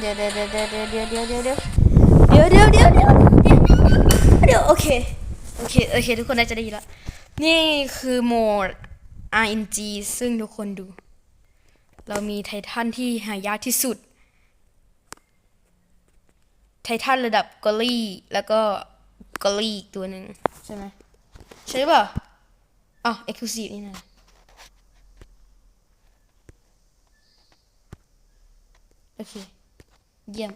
เดี๋ยวเดี๋ยวเดี๋ยวเดี๋ยวเดี๋ยวเดี๋ยวเดี๋ยวเดี๋ยวเดี๋ยวเดี๋ยวเดี๋ยวเดี๋ยวเดี๋ยวเดี๋ยวโอเคโอเคโอเค ทุกคนน่าจะได้ยินแล้วนี่คือโหมด RNG ซึ่งทุกคนดู เรามีไททันที่หายากที่สุด ไททันระดับกอลลี่แล้วก็กอลลี่อีกตัวหนึ่งใช่ไหมใช่ป่ะอ๋อเอ็กซ์คลูซีฟนี่นะโอเค เยี่ยม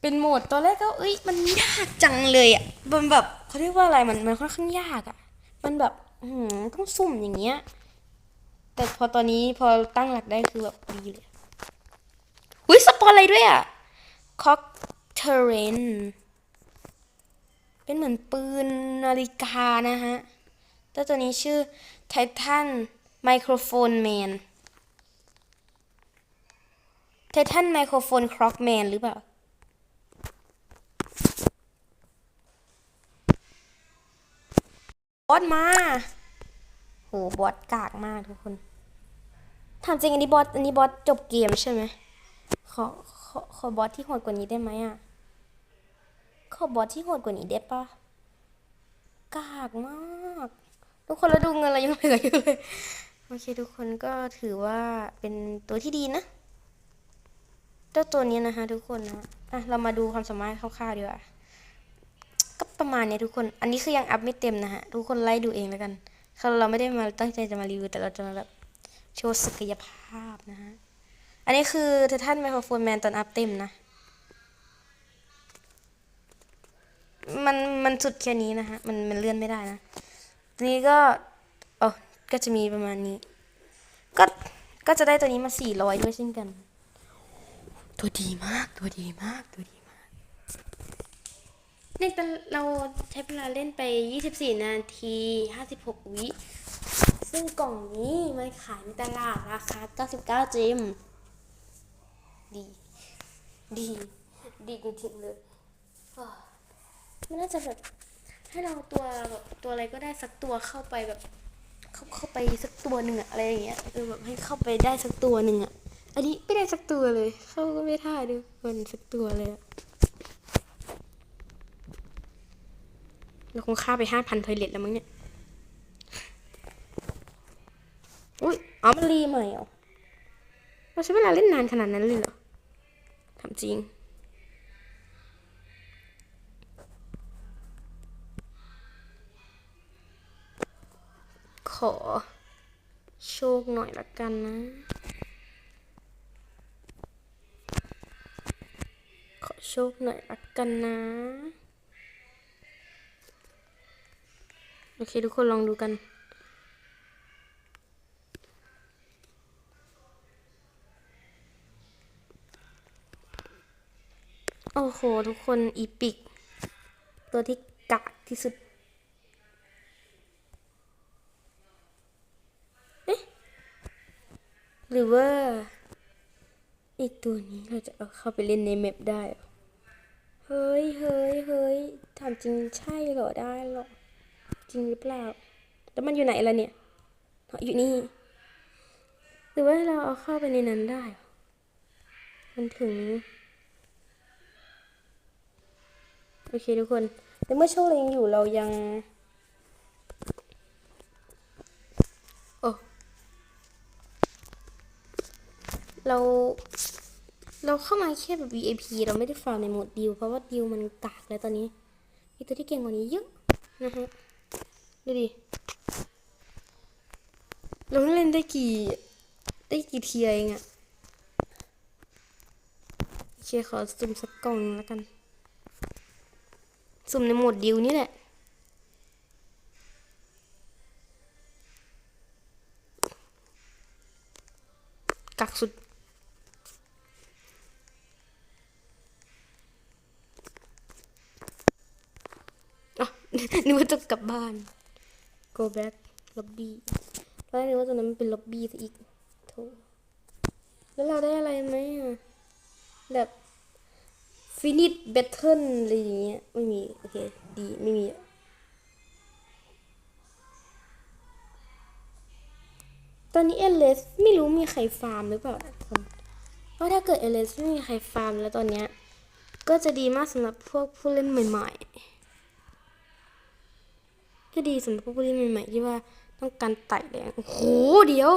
เป็นโหมดตอนแรกก็เอ้ยมันยากจังเลยอะมันแบบเขาเรียกว่าอะไรมันมันค่อนข้างยากอะ มันแบบอื้อหือต้องสุ่มอย่างเงี้ย แต่พอตอนนี้พอตั้งหลักได้คือแบบดีเลยอุ้ยสปอนอะไรด้วยอะ cock t e r r a n เป็นเหมือนปืนนาฬิกานะฮะ แต่ตัวนี้ชื่อ Titan Microphone Man Titan Microphone Croc Man หรือเปล่า บอสมา โห บอสกากมากทุกคนถามจริงอันนี้บอสอันนี้บอสจบเกมใช่ไหมขอขอขอบอสที่โหดกว่านี้ได้ไหมอะ ขอบอสที่โหดกว่านี้ได้ปะกากมาก ทุกคนแล้วดูเงินเรายังเหลืออยู่เลย โอเคทุกคนก็ถือว่าเป็นตัวที่ดีนะ จ้าตัวนี้นะคะทุกคนนะอะเรามาดูความสามารถคร่าวๆดีกว่าก็ประมาณเนี้ยทุกคน อันนี้คือยังอัพไม่เต็มนะฮะทุกคนไล่ดูเองแล้วกันคือเราไม่ได้มาตั้งใจจะมารีวิวแต่เราจะมาแบบโชว์ศักยภาพนะฮะอันนี้คือเทท่านไมโครโฟนแมนตอนอัพเต็มนะมันมันสุดแค่นี้นะฮะมันมันเลื่อนไม่ได้นะทีนี้ก็โอ้ก็จะมีประมาณนี้ ก็ก็จะได้ตัวนี้มาสี่ร้อยด้วยเช่นกัน ตัวดีมาก ตัวดีมาก ตัวดีมากในตอนเราใช้เวลาเล่นไป 24 นาที 56 วิ ซึ่งกล่องนี้มันขายในตลาดราคา 99 จิม ดี ดี ดีจริงๆเลยมันน่าจะแบบให้เราตัวแบบตัวอะไรก็ได้สักตัวเข้าไปแบบ เข้าเข้าไปสักตัวหนึ่งอะอะไรอย่างเงี้ยเออแบบให้เข้าไปได้สักตัวหนึ่งอะ อันนี้ไม่ได้สักตัวเลย เข้าก็ไม่ท่าดูคนสักตัวเลยอะเราคงฆ่าไปห้าพันทอยเล็ตแล้วมั้งเนี่ย อุ้ยอ๋อมันรีใหม่เหรอเราใช้เวลาเล่นนานขนาดนั้นเลยเหรอถามจริงขอโชคหน่อยละกันนะ ขอ โชคหน่อยละกันนะ โอเค ทุกคนลองดูกัน โอ้โห ทุกคนอีปิก ตัวที่กากที่สุดหรือว่าไอตัวนี้เราจะเอาเข้าไปเล่นในแมปได้ เฮ้ยเฮ้ยเฮ้ยถามจริงใช่เหรอได้เหรอ จริงหรือเปล่า แล้วมันอยู่ไหนล่ะเนี่ยอ๋ออยู่นี่ หรือว่าเราเอาเข้าไปในนั้นได้ มันถึง โอเคทุกคนแต่เมื่อโชคเรายังอยู่เรายัง โอ้ เรา เราเข้ามาแค่แบบ VIP เราไม่ได้ฟาร์มในโหมดดิว เพราะว่าดิวมันกากแล้วตอนนี้ มีตัวที่เก่งกว่านี้เยอะนะฮะ ดูดิ เราเล่นได้กี่ ได้กี่เทียเองอะโอเคขอสุ่มสักกล่องหนึ่งแล้วกัน สุ่มในโหมดดิวนี่แหละกักสุด นึกว่าจะกลับบ้าน go back lobby ตอนแรกนึกว่าตรงนั้นมันเป็น lobby ซะอีกโถแล้วเราได้อะไรไหมอะ แบบ finish battle อะไรอย่างเงี้ย ไม่มี โอเค ดี ไม่มีตอนนี้เอเลสไม่รู้มีใครฟาร์มหรือเปล่าคนเพราะถ้าเกิดเอเลสไม่มีใครฟาร์มแล้วตอนเนี้ย ก็จะดีมากสำหรับพวกผู้เล่นใหม่ ๆ ก็ดีสำหรับพวกผู้เล่นใหม่ๆที่ว่าต้องการไต่แรงโอ้โหเดี๋ยว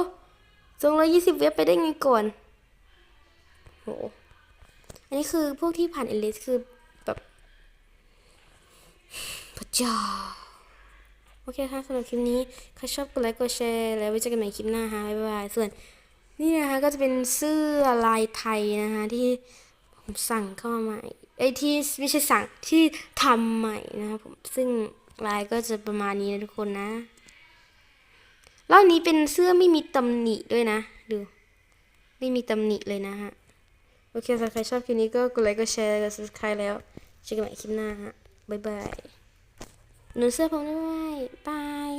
สองร้อยยี่สิบเว็บไปได้ไงก่อนโหอันนี้คือพวกที่ผ่านเอเลสคือแบบพระเจ้าโอเคค่ะสำหรับคลิปนี้ใครชอบกดไลค์กดแชร์แล้วไว้เจอกันใหม่คลิปหน้าค่ะบ๊ายบายส่วนนี่นะคะก็จะเป็นเสื้อลายไทยนะคะที่ผมสั่งเข้ามาใหม่ไอ้ที่ไม่ใช่สั่งที่ทำใหม่นะครับผมซึ่ง ลายก็จะประมาณนี้นะทุกคนนะรอบนี้เป็นเสื้อไม่มีตำหนิด้วยนะ ดู ไม่มีตำหนิเลยนะฮะ โอเคถ้าใครชอบคลิปนี้ก็กดไลค์กดแชร์กด subscribe แล้วเจอกันใหม่คลิปหน้าฮะ บ๊ายบาย หนูเสื้อผมด้วยบาย